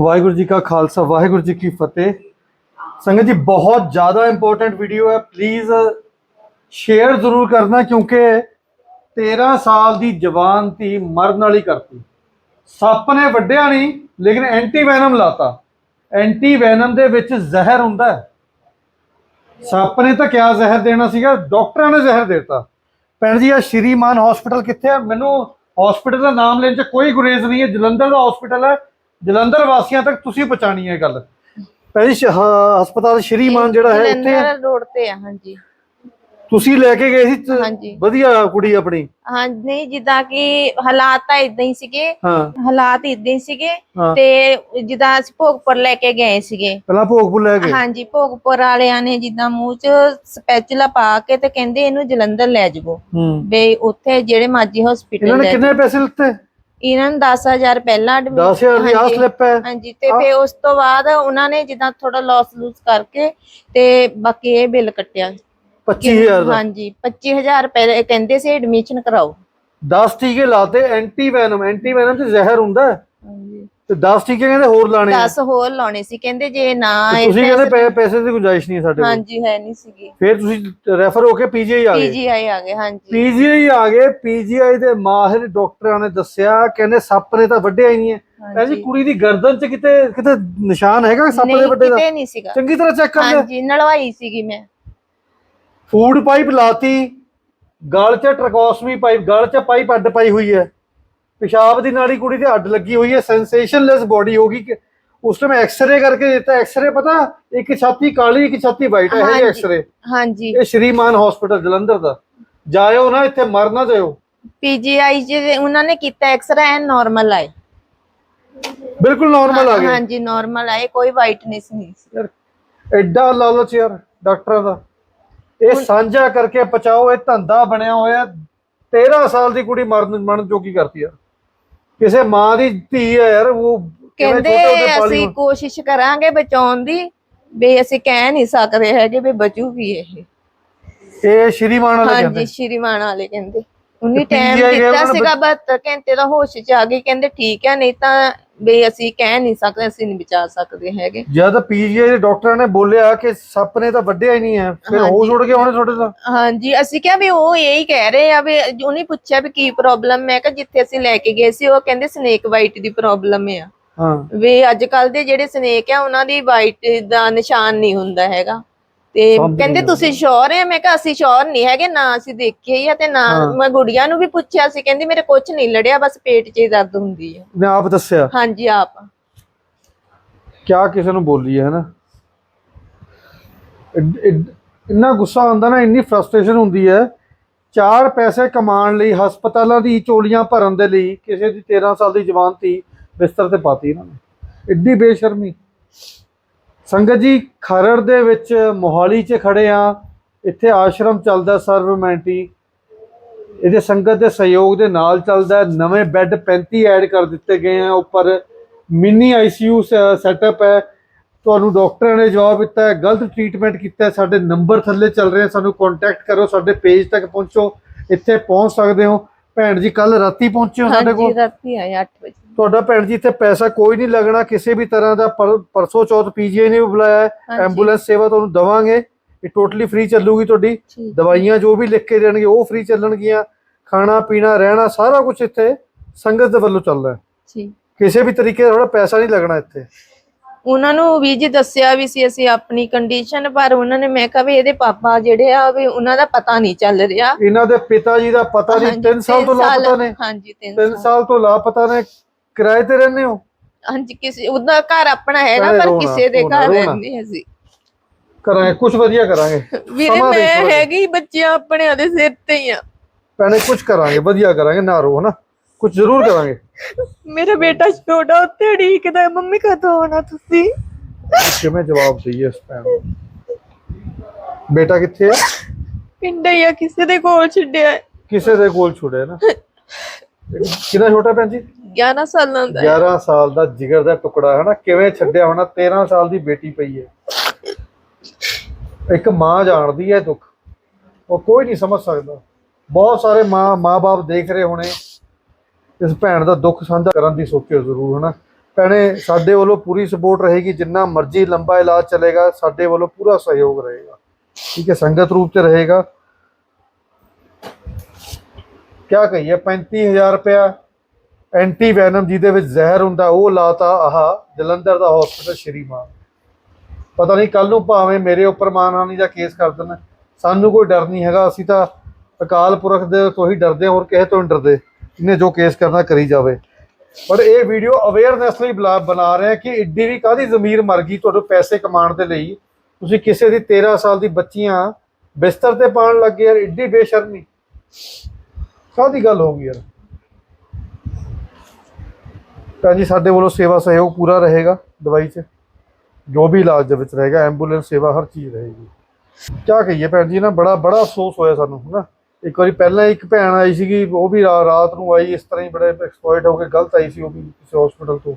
ਵਾਹਿਗੁਰੂ ਜੀ ਕਾ ਖਾਲਸਾ, ਵਾਹਿਗੁਰੂ ਜੀ ਕੀ ਫਤਿਹ। ਸੰਗਤ ਜੀ, ਬਹੁਤ ਜ਼ਿਆਦਾ ਇੰਪੋਰਟੈਂਟ ਵੀਡੀਓ ਹੈ। ਪਲੀਜ਼ ਸ਼ੇਅਰ ਜ਼ਰੂਰ ਕਰਨਾ ਕਿਉਂਕਿ 13 ਸਾਲ ਦੀ ਜਵਾਨ ਧੀ ਮਰਨ ਵਾਲੀ ਕਰਤੀ। ਸੱਪ ਨੇ ਵੱਢਿਆ ਨਹੀਂ, ਲੇਕਿਨ ਐਂਟੀ ਵੈਨਮ ਲਾਤਾ। ਐਂਟੀ ਵੈਨਮ ਦੇ ਵਿੱਚ ਜ਼ਹਿਰ ਹੁੰਦਾ ਹੈ। ਸੱਪ ਨੇ ਤਾਂ ਕਿਆ ਜ਼ਹਿਰ ਦੇਣਾ ਸੀਗਾ? ਡਾਕਟਰਾਂ ਨੇ ਜ਼ਹਿਰ ਦੇਤਾ। ਭੈਣ ਜੀ ਆ ਸ਼੍ਰੀਮਾਨ ਹਸਪੀਟਲ ਕਿੱਥੇ ਹੈ ਮੈਨੂੰ ਹਸਪੀਟਲ ਦਾ ਨਾਮ ਲੈਣ 'ਚ ਕੋਈ ਗੁਰੇਜ਼ ਨਹੀਂ ਹੈ। ਜਲੰਧਰ ਦਾ ਹਸਪੀਟਲ ਹੈ। ਜਲੰਧਰ ਵਾਸੀਆਂ ਤੱਕ ਤੁਸੀਂ ਪਹੁੰਚਾਣੀ ਹੈ ਗੱਲ। ਹਾਂ, ਹਸਪਤਾਲ ਸ਼੍ਰੀਮਾਨ ਜਿਹੜਾ ਹੈ ਇੱਥੇ ਰੋਡ ਤੇ ਆ ਹਾਂਜੀ। ਤੁਸੀਂ ਲੈ ਕੇ ਗਏ ਸੀ। ਵਧੀਆ ਕੁੜੀ ਆਪਣੀ? ਹਾਂ ਨਹੀਂ ਜਿੱਦਾਂ ਕਿ ਹਾਲਾਤ ਤਾਂ ਇਦਾਂ ਹੀ ਸੀਗੇ। ਹਾਂ। ਹਾਲਾਤ ਇਦਾਂ ਹੀ ਸੀਗੇ। ਤੇ ਜਿੱਦਾਂ ਅਸੀਂ ਭੋਗਪੁਰ ਲੈ ਕੇ ਗਏ ਸੀਗੇ। ਪਹਿਲਾਂ ਭੋਗਪੁਰ ਲੈ ਗਏ? ਹਾਂਜੀ ਭੋਗਪੁਰ ਵਾਲਿਆਂ ਨੇ ਜਿੱਦਾਂ ਮੂੰਹ 'ਚ ਸਪੈਚੂਲਾ ਪਾ ਕੇ ਤੇ ਕਹਿੰਦੇ ਇਹਨੂੰ ਜਲੰਧਰ ਲੈ ਜਾਵੋ। ਬਈ ਉੱਥੇ ਜਿਹੜੇ ਮਾਜੀ ਇਹਨਾਂ ਹਸਪੀਟਲ ਨੇ ਲੈ ਕਿੰਨੇ ਪੈਸੇ ਲਿੱਤੇ ਇਹਨਾਂ ਨੂੰ 10000 ਪਹਿਲਾਂ ਐਡਮਿਟ 10000 ਦੀ ਆਸ ਸਲਿੱਪ ਹੈ। ਹਾਂਜੀ ਤੇ ਫਿਰ ਉਸ ਤੋਂ ਬਾਅਦ ਉਹਨਾਂ ਨੇ ਜਿੱਦਾਂ ਥੋੜਾ ਲਾਸ ਲੂਸ ਕਰਕੇ ਤੇ ਬਾਕੀ ਇਹ ਬਿੱਲ ਕੱਟਿਆ। 25000 ਦਾ? ਹਾਂਜੀ 25000 ਰੁਪਏ ਕਹਿੰਦੇ ਸੀ ਐਡਮਿਸ਼ਨ ਕਰਾਓ। 10 ਟੀਕੇ ਲਾਤੇ ਐਂਟੀ ਵੈਨਮ ਐਂਟੀ ਵੈਨਮ ਤੇ ਜ਼ਹਿਰ ਹੁੰਦਾ ਹੈ, ਹਾਂਜੀ। ਤੇ 10 ਟੀਕੇ ਕਹਿੰਦੇ ਹੋਰ ਲਾਣੇ ਆ। 10 ਹੋਰ ਲਾਉਣੇ ਸੀ ਕਹਿੰਦੇ ਜੇ ਨਾ ਤੇ ਤੁਸੀਂ ਕਹਿੰਦੇ ਪੈਸੇ- ਪੈ- ਪੈਸੇ ਦੀ ਗੁੰਜਾਇਸ਼ ਨਹੀਂ ਸਾਡੇ ਕੋਲ। ਹਾਂਜੀ ਹੈ ਨਹੀਂ ਸੀਗੀ। ਫਿਰ ਤੁਸੀਂ ਰੈਫਰ ਹੋ ਕੇ ਪੀਜੀਆਈ ਆ ਗਏ। ਪੀਜੀਆਈ ਆ ਗਏ ਹਾਂਜੀ। ਪੀਜੀਆਈ ਆ ਗਏ ਪੀਜੀਆਈ ਦੇ ਮਾਹਿਰ ਡਾਕਟਰਾਂ ਨੇ ਦੱਸਿਆ ਕਹਿੰਦੇ ਸੱਪ ਨੇ ਤਾਂ ਵੱਢਿਆ ਹੀ ਨਹੀਂ ਹੈ। ਇਹ ਜੀ ਕੁੜੀ ਦੀ ਗਰਦਨ 'ਚ ਕਿਤੇ ਕਿਤੇ ਨਿਸ਼ਾਨ ਹੈਗਾ ਸੱਪ ਦੇ ਨਹੀਂ ਵੱਡੇ ਦਾ? ਕਿਤੇ ਨਹੀਂ ਸੀਗਾ। ਚੰਗੀ ਤਰ੍ਹਾਂ ਚੈੱਕ ਕਰ ਲਿਆ। ਹਾਂਜੀ ਨਲਵਾਈ ਸੀਗੀ ਮੈਂ। ਫੂਡ ਪਾਈਪ ਲਾਤੀ ਗਲ 'ਚ ਟਰਕੋਸਮੀ ਪਾਈਪ ਗਲ 'ਚ ਪਾਈਪ ਅੱਡ ਪਾਈ ਹੋਈ ਹੈ। ਪਿਸ਼ਾਬ ਦੀ ਨਾਲੀ ਕੁੜੀ ਤੇ ਅੱਡ ਲੱਗੀ ਹੋਈ ਹੈ ਸੈਂਸੇਸ਼ਨਲੈਸ ਬੋਡੀ ਹੋਗੀ ਕਿ ਉਸ ਟਾਈਮ ਐਕਸ-ਰੇ ਕਰਕੇ ਦਿੱਤਾ ਐਕਸ-ਰੇ ਪਤਾ ਇੱਕ ਛਾਤੀ ਕਾਲੀ ਇੱਕ ਛਾਤੀ ਵਾਈਟ ਹੈ ਇਹ। ਐਕਸ-ਰੇ ਹਾਂਜੀ ਇਹ ਸ਼੍ਰੀਮਾਨ ਹਸਪੀਟਲ ਜਲੰਧਰ ਦਾ। ਜਾਇਓ ਨਾ ਇੱਥੇ ਮਰ ਨਾ ਜਾਇਓ। ਪੀਜੀਆਈ ਜੇ ਉਹਨਾਂ ਨੇ ਕੀਤਾ ਐਕਸਰਾ ਨਾਰਮਲ ਆਏ ਬਿਲਕੁਲ ਨਾਰਮਲ ਆ ਗਏ। ਹਾਂਜੀ ਨਾਰਮਲ ਆਏ ਕੋਈ ਵਾਈਟਨੈਸ ਨਹੀਂ ਸੀ। ਯਾਰ ਐਡਾ ਲਾਲਚ ਯਾਰ ਡਾਕਟਰਾਂ ਦਾ। ਇਹ ਸਾਂਝਾ ਕਰਕੇ ਬਚਾਓ ਇਹ ਧੰਦਾ ਬਣਿਆ ਹੋਇਆ 13 ਸਾਲ ਦੀ ਕੁੜੀ ਮਰਨ ਮਰਨ ਜੋਗੀ ਕਰਤੀ ਯਾਰ ਕਿਸੇ ਮਾਂ ਦੀ ਧੀ ਹੈ ਯਾਰ ਉਹ ਕਿਵੇਂ ਕਹਿੰਦੇ ਛੋਟੇ ਹੁੰਦੇ ਪਾਲੀ ਅਸੀਂ ਹੋਣ। ਕੋਸ਼ਿਸ਼ ਕਰਾਂਗੇ ਬਚਾਉਣ ਦੀ ਵੀ ਅਸੀਂ ਕਹਿ ਨਹੀਂ ਸਕਦੇ ਹੈਗੇ ਵੀ ਬਚੂਗੀ ਇਹ। ਇਹ ਸ਼੍ਰੀਮਾਨ ਵਾਲੇ ਹਾਂਜੀ ਕਹਿੰਦੇ। ਸ਼੍ਰੀਮਾਨ ਵਾਲੇ ਕਹਿੰਦੇ। ਉਨੀ ਤੇ ਟਾਈਮ ਗਏ ਦਿੱਤਾ ਉਹਨਾਂ ਨੇ ਸੀਗਾ 72 ਘੰਟੇ ਦਾ ਹੋਸ਼ ਚ ਆ ਗਈ ਕਹਿੰਦੇ ਠੀਕ ਹੈ ਨਹੀਂ ਤਾਂ ਵੀ ਅਸੀਂ ਕਹਿ ਨਹੀਂ ਸਕਦੇ ਅਸੀਂ ਨਹੀਂ ਬਚਾ ਸਕਦੇ ਹੈਗੇ। ਜਦ ਪੀਜੀਆਈ ਦੇ ਡਾਕਟਰਾਂ ਨੇ ਬੋਲਿਆ ਕਿ ਸੱਪ ਨੇ ਤਾਂ ਵੱਢਿਆ ਹੀ ਨਹੀਂ ਹੈ ਫਿਰ। ਹੋਸ਼ ਉੱਡ ਗਏ ਹੋਣੇ ਤੁਹਾਡੇ ਤਾਂ। ਹਾਂਜੀ ਅਸੀਂ ਕਿਹਾ ਵੀ ਉਹ ਇਹੀ ਕਹਿ ਰਹੇ ਆ ਵੀ ਉਹਨੇ ਪੁੱਛਿਆ ਵੀ ਕੀ ਪ੍ਰੋਬਲਮ ਮੈਂ ਕਿਹਾ ਜਿੱਥੇ ਅਸੀਂ ਲੈ ਕੇ ਗਏ ਸੀ ਉਹ ਕਹਿੰਦੇ ਸਨੇਕ ਵਾਈਟ ਦੀ ਪ੍ਰੋਬਲਮ ਆ। ਹਾਂ। ਵੀ ਅੱਜ ਕੱਲ ਦੇ ਜਿਹੜੇ ਸਨੇਕ ਆ ਉਹਨਾਂ ਦੀ ਵਾਈਟ ਦਾ ਨਿਸ਼ਾਨ ਨਹੀਂ ਹੁੰਦਾ ਹੈਗਾ। ਤੇ ਕਹਿੰਦੇ ਮੈਂ। ਤੁਸੀਂ ਸ਼ੋਰ ਹੈ? ਮੈਂ ਕਿਹਾ ਅਸੀਂ ਸ਼ੋਰ ਨਹੀਂ ਹੈਗੇ ਨਾ ਅਸੀਂ ਦੇਖਿਆ ਹੀ ਆ ਤੇ ਨਾ। ਮੈਂ ਗੁੜੀਆ ਨੂੰ ਵੀ ਪੁੱਛਿਆ ਸੀ ਕਹਿੰਦੀ ਮੇਰੇ ਕੁਝ ਨਹੀਂ ਲੜਿਆ ਬਸ ਪੇਟ 'ਚ ਹੀ ਦਰਦ ਹੁੰਦੀ ਹੈ ਨੇ ਆਪ ਦੱਸਿਆ। ਹਾਂਜੀ ਆਪ। ਕਿਆ ਕਿਸੇ ਨੂੰ ਬੋਲੀ ਹੈ ਨਾ ਇੰਨਾ ਗੁੱਸਾ ਆਉਂਦਾ ਨਾ ਇੰਨੀ ਫਰਸਟ੍ਰੇਸ਼ਨ ਹੁੰਦੀ ਹੈ। ਚਾਰ ਪੈਸੇ ਕਮਾਉਣ ਲਈ ਹਸਪਤਾਲਾਂ ਦੀ ਚੋਲੀਆਂ ਭਰਨ ਦੇ ਲਈ ਕਿਸੇ ਦੀ 13 ਸਾਲ ਦੀ ਜਵਾਨ ਧੀ ਬਿਸਤਰ ਤੇ ਪਾਤੀ ਇਹਨਾਂ ਨੇ। ਇੱਡੀ ਬੇਸ਼ਰਮੀ। ਸੰਗਤ ਜੀ ਖਰੜ ਦੇ ਵਿੱਚ ਮੋਹਾਲੀ 'ਚ ਖੜੇ ਆ ਇੱਥੇ ਆਸ਼ਰਮ ਚੱਲਦਾ ਸਰਵਮੈਂਟੀ ਇਹਦੇ ਸੰਗਤ ਦੇ ਸਹਿਯੋਗ ਦੇ ਨਾਲ ਚੱਲਦਾ। ਨਵੇਂ ਬੈੱਡ 35 ਐਡ ਕਰ ਦਿੱਤੇ ਗਏ ਆ। ਉੱਪਰ ਮਿੰਨੀ ਆਈਸੀਯੂ ਸੈਟਅਪ ਹੈ। ਤੁਹਾਨੂੰ ਡਾਕਟਰਾਂ ਨੇ ਜਵਾਬ ਦਿੱਤਾ ਹੈ। ਗਲਤ ਟ੍ਰੀਟਮੈਂਟ ਕੀਤਾ ਸਾਡੇ ਨੰਬਰ ਥੱਲੇ ਚੱਲ ਰਹੇ ਸਾਨੂੰ ਕੰਟੈਕਟ ਕਰੋ। ਸਾਡੇ ਪੇਜ ਤੱਕ ਪਹੁੰਚੋ। ਇੱਥੇ ਪਹੁੰਚ ਸਕਦੇ ਹੋ। ਭੈਣ ਜੀ ਕੱਲ ਰਾਤੀ ਪਹੁੰਚੇ ਹੋ ਸਾਡੇ ਹਾਂਜੀ ਕੋਲ? ਰਾਤੀ ਆਏ 8 ਵਜੇ। ਤੁਹਾਡਾ ਭੈਣ ਜੀ ਇੱਥੇ ਪੈਸਾ ਕੋਈ ਨਹੀਂ ਲੱਗਣਾ ਕਿਸੇ ਵੀ ਤਰ੍ਹਾਂ ਦਾ ਪਰ- ਪਰਸੋਂ ਚੌਥ ਪੀਜੀਆਈ ਨੇ ਵੀ ਬੁਲਾਇਆ। ਐਂਬੂਲੈਂਸ ਸੇਵਾ ਤੁਹਾਨੂੰ ਦਵਾਂਗੇ। ਇਹ ਟੋਟਲੀ ਫ੍ਰੀ ਚੱਲੂਗੀ ਤੁਹਾਡੀ। ਦਵਾਈਆਂ ਜੋ ਵੀ ਲਿਖ ਕੇ ਦੇਣਗੇ ਉਹ ਫ੍ਰੀ ਚੱਲਣਗੀਆਂ। ਖਾਣਾ ਪੀਣਾ ਰਹਿਣਾ ਸਾਰਾ ਕੁਝ ਇੱਥੇ ਸੰਗਤ ਦੇ ਵੱਲੋਂ ਚੱਲਦਾ ਹੈ। ਕਿਸੇ ਵੀ ਤਰੀਕੇ ਦਾ ਥੋੜਾ ਪੈਸਾ ਨਹੀਂ ਲੱਗਣਾ ਇੱਥੇ। ਉਹਨਾਂ ਨੂੰ ਵੀ ਜੀ ਦੱਸਿਆ ਵੀ ਸੀ ਅਸੀਂ ਆਪਣੀ ਕੰਡੀਸ਼ਨ ਪਰ ਉਹਨਾਂ ਨੇ ਮੈਂ ਕਿਹਾ ਵੀ ਇਹਦੇ ਪਾਪਾ ਜਿਹੜੇ ਆ ਵੀ ਉਹਨਾਂ ਦਾ ਪਤਾ ਨਹੀਂ ਚੱਲ ਰਿਹਾ। ਇਹਨਾਂ ਦੇ ਪਿਤਾ ਜੀ ਦਾ ਪਤਾ ਨਹੀਂ ਹਾਂਜੀ, 3 ਸਾਲ ਤੋਂ ਲਾਪਤਾ ਨੇ। ਹਾਂਜੀ 3 3 ਸਾਲ ਤੋਂ ਲਾਪਤਾ ਨੇ। ਕਿਰਾਏ ਤੇ ਰਹਿੰਦੇ ਹੋ? ਹਾਂਜੀ ਕਿਸੇ ਉਹਦਾ ਘਰ ਆਪਣਾ ਹੈਗਾ ਘਰੇ ਪਰ ਕਿਸੇ ਦੇ ਘਰ। ਰਹਿੰਦੇ ਅਸੀਂ। ਕਰਾਂਗੇ ਕੁਝ ਵਧੀਆ ਕਰਾਂਗੇ। ਵੀਰੇ ਮੈਂ। ਹੈਗੀ ਬੱਚਿਆਂ ਆਪਣੇ ਦੇ ਸਿਰ ਤੇ ਹੀ ਆ ਭੈਣੇ ਕੁਝ ਕਰਾਂਗੇ ਵਧੀਆ ਕਰਾਂਗੇ ਨਾ ਰੋ ਹਨਾ? ਕੁਝ ਜ਼ਰੂਰ ਕਰਾਂਗੇ। ਮੇਰਾ ਬੇਟਾ ਛੋਟਾ ਉੱਥੇ ਢੀਕਦਾ ਮੰਮੀ ਕਦੋਂ ਆਉਣਾ ਤੁਸੀਂ? ਕਿਵੇਂ ਜਵਾਬ ਦਈਏ ਇਸ ਭੈਣ ਨੂੰ ਬੇਟਾ ਕਿੱਥੇ ਹੈ? ਪਿੰਡ ਹੀ ਆ ਕਿਸੇ ਦੇ ਕੋਲ ਛੱਡਿਆ ਹੈ। ਕਿਸੇ ਦੇ ਕੋਲ ਛੁੜਿਆ ਨਾ। ਕਿੰਨਾ ਛੋਟਾ ਭੈਣ ਜੀ? 11 ਸਾਲਾਂ ਦਾ ਹੈ। 11 ਸਾਲ ਦਾ ਜਿਗਰ ਦਾ ਟੁਕੜਾ ਹੈ ਕਿਵੇਂ ਛੱਡਿਆ ਹੋਣਾ? 13 ਸਾਲ ਦੀ ਬੇਟੀ ਪਈ ਹੈ। ਇੱਕ ਮਾਂ ਜਾਣਦੀ ਹੈ ਦੁੱਖ। ਉਹ ਕੋਈ ਨਹੀਂ ਸਮਝ ਸਕਦਾ। ਬਹੁਤ ਸਾਰੇ ਮਾਂ, ਮਾਂ-ਬਾਪ ਦੇਖ ਰਹੇ ਹੋਣੇ। ਇਸ ਭੈਣ ਦਾ ਦੁੱਖ ਸਾਂਝਾ ਕਰਨ ਦੀ ਸੋਚਿਓ ਜ਼ਰੂਰ, ਹਨਾ? ਭੈਣੇ, ਸਾਡੇ ਵੱਲੋਂ ਪੂਰੀ ਸਪੋਰਟ ਰਹੇਗੀ। ਜਿੰਨਾ ਮਰਜ਼ੀ ਲੰਬਾ ਇਲਾਜ ਚੱਲੇਗਾ, ਸਾਡੇ ਵੱਲੋਂ ਪੂਰਾ ਸਹਿਯੋਗ ਰਹੇਗਾ। ਠੀਕ ਹੈ, ਸੰਗਤ ਰੂਪ ਚ ਰਹੇਗਾ। ਕਿਆ ਕਹੀਏ? 35000 ਰੁਪਇਆ ਐਂਟੀ ਵੈਨਮ ਜਿਹਦੇ ਵਿੱਚ ਜ਼ਹਿਰ ਹੁੰਦਾ, ਉਹ ਲਾਤਾ ਆਹ ਜਲੰਧਰ ਦਾ ਹਸਪੀਟਲ ਸ਼੍ਰੀ ਮਾਨ। ਪਤਾ ਨਹੀਂ ਕੱਲ ਨੂੰ ਭਾਵੇਂ ਮੇਰੇ ਉੱਪਰ ਮਾਨਹਾਨੀ ਦਾ ਕੇਸ ਕਰ ਦੇਣ, ਸਾਨੂੰ ਕੋਈ ਡਰ ਨਹੀਂ ਹੈਗਾ। ਅਸੀਂ ਤਾਂ ਅਕਾਲ ਪੁਰਖ ਦੇ ਤੋਂ ਹੀ ਡਰਦੇ ਹੋਰ ਕਿਸੇ ਤੋਂ ਨਹੀਂ ਡਰਦੇ ਇਹਨੇ ਜੋ ਕੇਸ ਕਰਨਾ ਕਰੀ ਜਾਵੇ। ਪਰ ਇਹ ਵੀਡੀਓ ਅਵੇਅਰਨੈਸ ਲਈ ਬਲਾ- ਬਣਾ ਰਹੇ ਹਾਂ ਕਿ ਇੱਡੀ ਵੀ ਕਾਦੀ ਜ਼ਮੀਰ ਮਰ ਗਈ ਤੁਹਾਨੂੰ ਪੈਸੇ ਕਮਾਉਣ ਦੇ ਲਈ। ਤੁਸੀਂ ਕਿਸੇ ਦੀ 13 ਸਾਲ ਦੀ ਬੱਚੀਆਂ ਬਿਸਤਰ ਤੇ ਪਾਉਣ ਲੱਗੇ ਯਾਰ, ਇੱਡੀ ਬੇਸ਼ਰਮੀ। ਕਾਦੀ ਗੱਲ ਹੋ ਗਈ ਯਾਰ? ਤਾਂ ਜੀ ਸਾਡੇ ਵੱਲੋਂ ਸੇਵਾ ਸਹਿਯੋਗ ਪੂਰਾ ਰਹੇਗਾ ਦਵਾਈ 'ਚ। ਜੋ ਵੀ ਇਲਾਜ ਦੇ ਵਿੱਚ ਰਹੇਗਾ ਐਂਬੂਲੈਂਸ ਸੇਵਾ ਹਰ ਚੀਜ਼ ਰਹੇਗੀ। ਕਿਆ ਕਹੀਏ ਭੈਣ ਜੀ ਨਾ ਬੜਾ ਬੜਾ ਅਫਸੋਸ ਹੋਇਆ ਸਾਨੂੰ ਹਨਾ। ਇੱਕ ਵਾਰੀ ਪਹਿਲਾਂ ਇੱਕ ਭੈਣ ਆਈ ਸੀਗੀ ਉਹ ਵੀ ਰਾਤ ਨੂੰ ਆਈ ਇਸ ਤਰ੍ਹਾਂ ਹੀ ਬੜੇ ਐਕਸਪਲੋਇਟ ਹੋ ਕੇ ਗਲਤ ਆਈ ਸੀ ਉਹ ਵੀ ਕਿਸੇ ਹਸਪੀਟਲ ਤੋਂ।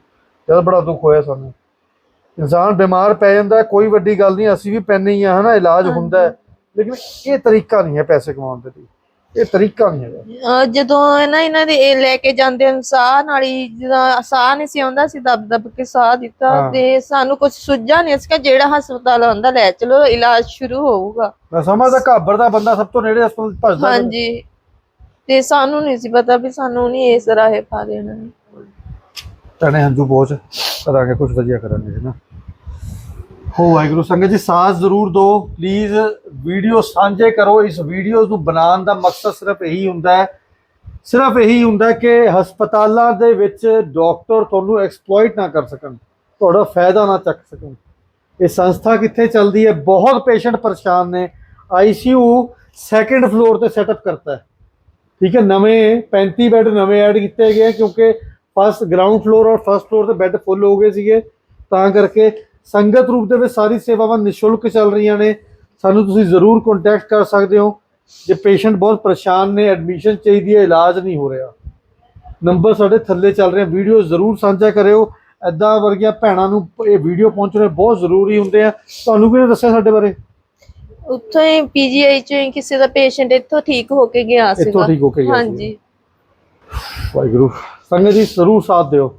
ਜਦ ਬੜਾ ਦੁੱਖ ਹੋਇਆ ਸਾਨੂੰ। ਇਨਸਾਨ ਬਿਮਾਰ ਪੈ ਜਾਂਦਾ ਕੋਈ ਵੱਡੀ ਗੱਲ ਨਹੀਂ ਅਸੀਂ ਵੀ ਪੈਨੇ ਹੀ ਆ ਹਨਾ ਇਲਾਜ ਹੁੰਦਾ ਲੇਕਿਨ ਇਹ ਤਰੀਕਾ ਨਹੀਂ ਹੈ ਪੈਸੇ ਕਮਾਉਣ ਦੇ ਲਈ। ਇਹ ਤਰੀਕਾ ਨਹੀਂ ਹੈਗਾ। ਅਹ ਜਦੋਂ ਨਾ ਇਹਨਾਂ ਦੇ ਇਹ ਲੈ ਕੇ ਜਾਂਦੇ ਹਨ ਸਾਹ ਨਾਲ ਹੀ ਜਦੋਂ ਸਾਹ ਨਹੀਂ ਸੀ ਆਉਂਦਾ ਸੀ ਦਬ ਦਬ ਕੇ ਸਾਹ ਦਿੱਤਾ ਹਾਂ। ਤੇ ਸਾਨੂੰ ਕੁਝ ਸੁੱਝਾ ਨਹੀਂ। ਇਸਕਾ ਜਿਹੜਾ ਹਸਪਤਾਲ ਆਉਂਦਾ ਲੈ ਚਲੋ ਇਲਾਜ ਸ਼ੁਰੂ ਹੋਊਗਾ। ਮੈਂ ਸਮਝਦਾ ਘਾਬਰ ਦਾ ਬੰਦਾ ਸਭ ਤੋਂ ਨੇੜੇ ਹਸਪਤਾਲ ਭੱਜਦਾ। ਹਾਂਜੀ। ਤੇ ਸਾਨੂੰ ਨਹੀਂ ਸੀ ਪਤਾ ਵੀ ਸਾਨੂੰ ਨਹੀਂ ਇਸ ਰਾਹੇ ਪਾ ਦੇਣਾ। ਤਣੇ ਹੰਝੂ ਪਹੁੰਚ ਕਰਾਂਗੇ ਕੁਝ ਵਧੀਆ ਕਰਾਂਗੇ ਹੈ ਨਾ? ਹੋ ਵਾਹਿਗੁਰੂ ਸੰਗਤ ਜੀ ਸਾਥ ਜ਼ਰੂਰ ਦਿਓ। ਪਲੀਜ਼ ਵੀਡੀਓ ਸਾਂਝੇ ਕਰੋ, ਇਸ ਵੀਡੀਓ ਨੂੰ ਬਣਾਉਣ ਦਾ ਮਕਸਦ ਸਿਰਫ ਇਹੀ ਹੁੰਦਾ ਹੈ। ਸਿਰਫ ਇਹੀ ਹੁੰਦਾ ਕਿ ਹਸਪਤਾਲਾਂ ਦੇ ਵਿੱਚ ਡਾਕਟਰ ਤੁਹਾਨੂੰ ਐਕਸਪਲੋਇਟ ਨਾ ਕਰ ਸਕਣ, ਤੁਹਾਡਾ ਫਾਇਦਾ ਨਾ ਚੱਕ ਸਕਣ। ਇਹ ਸੰਸਥਾ ਕਿੱਥੇ ਚੱਲਦੀ ਹੈ? ਬਹੁਤ ਪੇਸ਼ੈਂਟ ਪਰੇਸ਼ਾਨ ਨੇ। ਆਈਸੀਯੂ ਸੈਕੰਡ ਫਲੋਰ ਤੇ ਸੈਟਅਪ ਕਰਤਾ ਹੈ। ਠੀਕ ਹੈ, ਨਵੇਂ 35 ਬੈੱਡ ਨਵੇਂ ਐਡ ਕੀਤੇ ਗਏ ਕਿਉਂਕਿ ਫਸਟ ਗਰਾਊਂਡ ਫਲੋਰ ਔਰ ਫਸਟ ਫਲੋਰ ਤੇ ਬੈੱਡ ਫੁੱਲ ਹੋ ਗਏ ਸੀਗੇ। ਤਾਂ ਕਰਕੇ ਸੰਗਤ ਰੂਪ ਦੇ ਵਿੱਚ ਸਾਰੀ ਸੇਵਾਵਾਂ ਨਿਸ਼ੁਲਕ ਚੱਲ ਰਹੀਆਂ ਨੇ। ਸਾਨੂੰ ਤੁਸੀਂ ਜ਼ਰੂਰ ਕੰਟੈਕਟ ਕਰ ਸਕਦੇ ਹੋ। ਜੇ ਪੇਸ਼ੈਂਟ ਬਹੁਤ ਪਰੇਸ਼ਾਨ ਨੇ ਐਡਮਿਸ਼ਨ ਚਾਹੀਦੀ ਹੈ ਇਲਾਜ ਨਹੀਂ ਹੋ ਰਿਹਾ। ਨੰਬਰ ਸਾਡੇ ਥੱਲੇ ਚੱਲ ਰਹੇ ਵੀਡੀਓ ਜ਼ਰੂਰ ਸਾਂਝਾ ਕਰਿਓ। ਐਦਾਂ ਵਰਗੀਆਂ ਭੈਣਾਂ ਨੂੰ ਇਹ ਵੀਡੀਓ ਪਹੁੰਚਣੇ ਬਹੁਤ ਜ਼ਰੂਰੀ ਹੁੰਦੇ ਆ। ਤੁਹਾਨੂੰ ਕਿਹਨੇ ਦੱਸਿਆ ਸਾਡੇ ਬਾਰੇ? ਉੱਥੋਂ ਹੀ ਪੀਜੀਆਈ ਚੋਂ ਕਿਸੇ ਦਾ ਪੇਸ਼ੈਂਟ ਇੱਥੋਂ ਠੀਕ ਹੋ ਕੇ ਗਿਆ ਸੀਗਾ। ਇੱਥੋਂ ਠੀਕ ਹੋ ਕੇ ਗਿਆ। ਹਾਂਜੀ। ਵਾਹਿਗੁਰੂ। ਸੰਗਤ ਜੀ ਜ਼ਰੂਰ ਸਾਥ ਦਿਓ।